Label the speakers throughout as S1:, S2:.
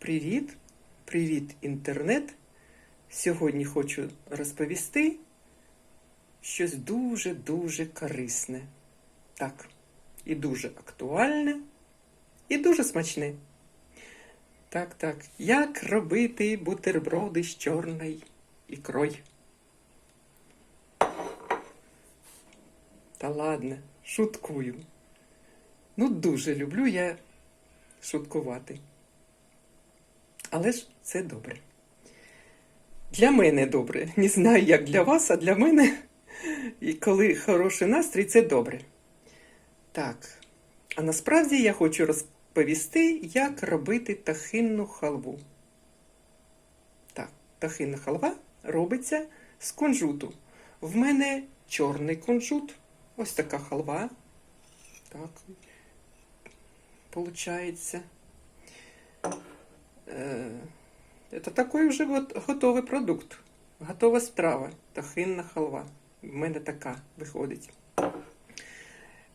S1: Привіт! Привіт, інтернет! Сьогодні хочу розповісти щось дуже-дуже корисне. Так, і дуже актуальне, і дуже смачне. Так, так. Як робити бутерброди з чорною ікрою? Та ладно, шуткую. Ну, дуже люблю я шуткувати. Але ж це добре. Для мене добре. Не знаю, як для вас, а для мене, і коли хороший настрій, це добре. Так, а насправді я хочу розповісти, як робити тахинну халву. Так, тахинна халва робиться з кунжуту. В мене чорний кунжут. Ось така халва. Так, получається. Это такой вже гот- готовий продукт. Готова страва. Тахинна халва. В мене така виходить.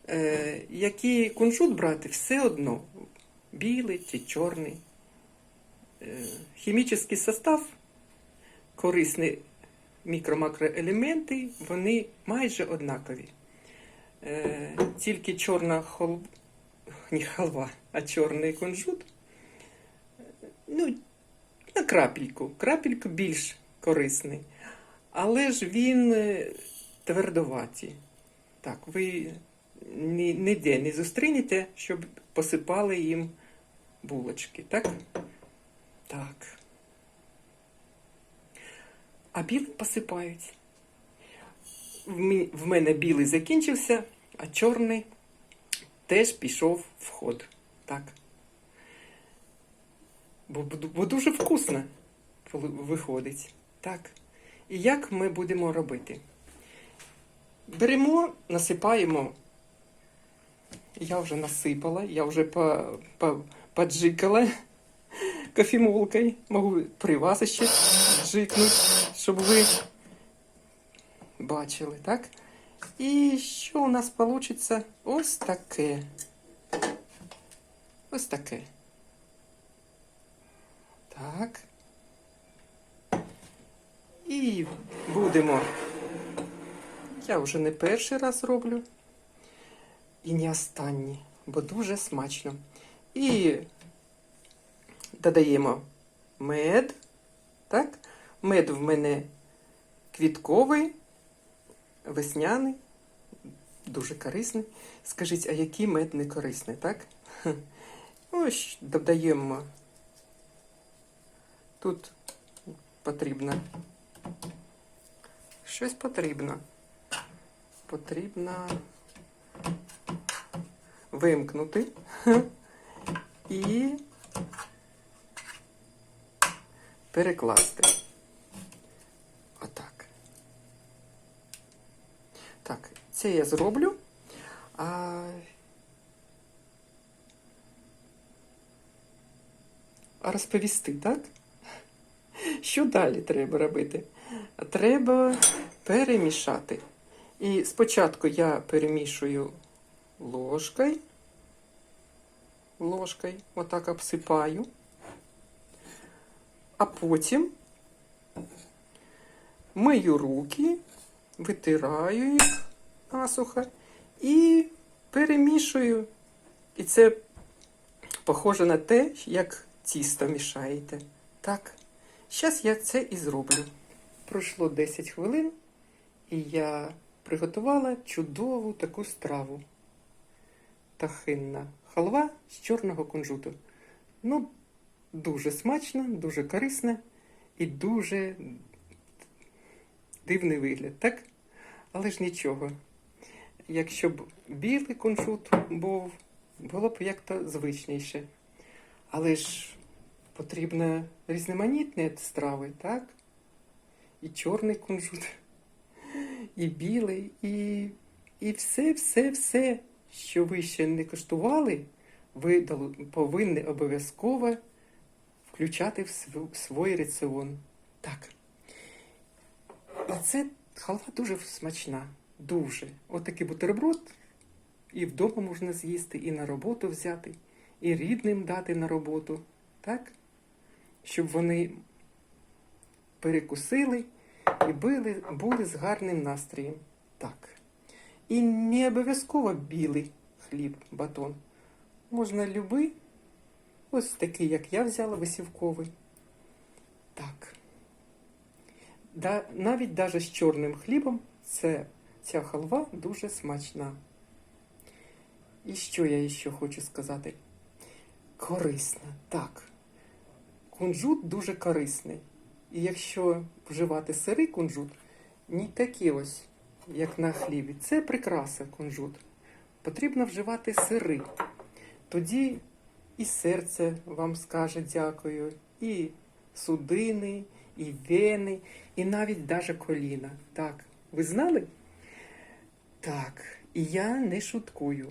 S1: Е, який кунжут брати, все одно. Білий чи чорний. Е, хімічний состав, корисні мікро-макроелементи, вони майже однакові. Е, тільки чорна хол... не халва, а чорний кунжут. Ну, на крапельку. Крапельку більш корисний. Але ж він е, твердоватий. Так, ви ні- ніде не зустрінете, щоб посипали їм булочки, так? Так. А білий посипають. В мене білий закінчився, а чорний теж пішов в ход. Так. Бо, бо- дуже вкусно виходить. Так. І як ми будемо робити? Беремо, насипаємо. Я вже насипала, я вже по, по, поджикала кофемолкою. Можу при вас ще джикнути, щоб ви бачили, так? І що у нас вийде? Ось таке. Ось таке. Так. І будемо. Я вже не перший раз роблю. І не останній, бо дуже смачно. І додаємо мед. Так? Мед в мене квітковий, весняний, дуже корисний. Скажіть, а який мед не корисний, так? Ось додаємо Тут потрібно. Щось потрібно. Потрібно вимкнути і перекласти. Отак. Так, це я зроблю. А розповісти, так? Що далі треба робити? Треба перемішати. І спочатку я перемішую ложкою, ложкою, отак обсипаю, а потім мию руки, витираю їх насухо і перемішую. І це похоже на те, як тісто мішаєте. Так. Зараз я це і зроблю. Пройшло 10 хвилин, і я приготувала чудову таку страву. Тахинна халва з чорного кунжуту. Ну, дуже смачно, дуже корисна і дуже дивний вигляд, так? Але ж нічого. Якщо б білий кунжут був, було б як-то звичніше. Але ж потрібно різноманітні страви, так? І чорний кунжут, і білий, і, і все, все, все, що ви ще не коштували, ви повинні обов'язково включати в свій раціон. Так. І це халва дуже смачна. Дуже. Отакий бутерброд і вдома можна з'їсти, і на роботу взяти, і рідним дати на роботу. Так? щоб вони перекусили і були, були з гарним настроєм. Так. І не обов'язково білий хліб, батон. Можна любий, ось такий, як я взяла, висівковий. Так. Да, навіть даже з чорним хлібом це, ця халва дуже смачна. І що я ще хочу сказати? Корисна, так. Кунжут дуже корисний. І якщо вживати сирий кунжут, не такий ось, як на хлібі, це прикраса кунжут. Потрібно вживати сирий. Тоді і серце вам скаже дякую, і судини, і вени, і навіть даже коліна. Так, ви знали? Так, і я не шуткую.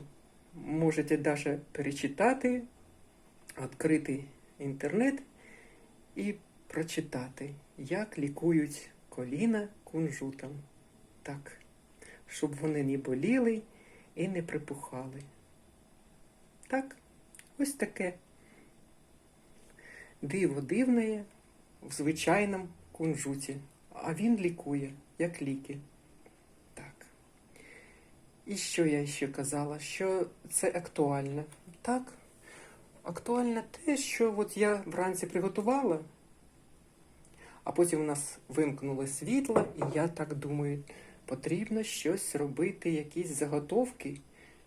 S1: Можете даже перечитати, відкрити інтернет і прочитати, як лікують коліна кунжутом. Так, щоб вони не боліли і не припухали. Так, ось таке. Диво дивне в звичайному кунжуті, а він лікує, як ліки. Так. І що я ще казала? Що це актуально? Так, актуально те, що от я вранці приготувала, а потім у нас вимкнуло світло, і я так думаю, потрібно щось робити, якісь заготовки,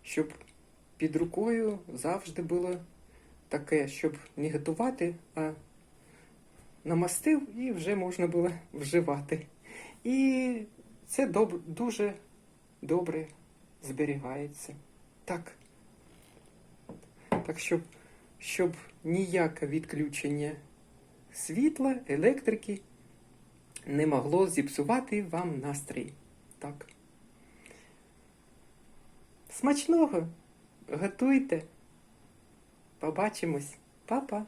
S1: щоб під рукою завжди було таке, щоб не готувати, а намастив і вже можна було вживати. І це доб- дуже добре зберігається. Так. Так, щоб, щоб ніяке відключення світла, електрики не могло зіпсувати вам настрій. Так. Смачного! Готуйте! Побачимось, Па-па!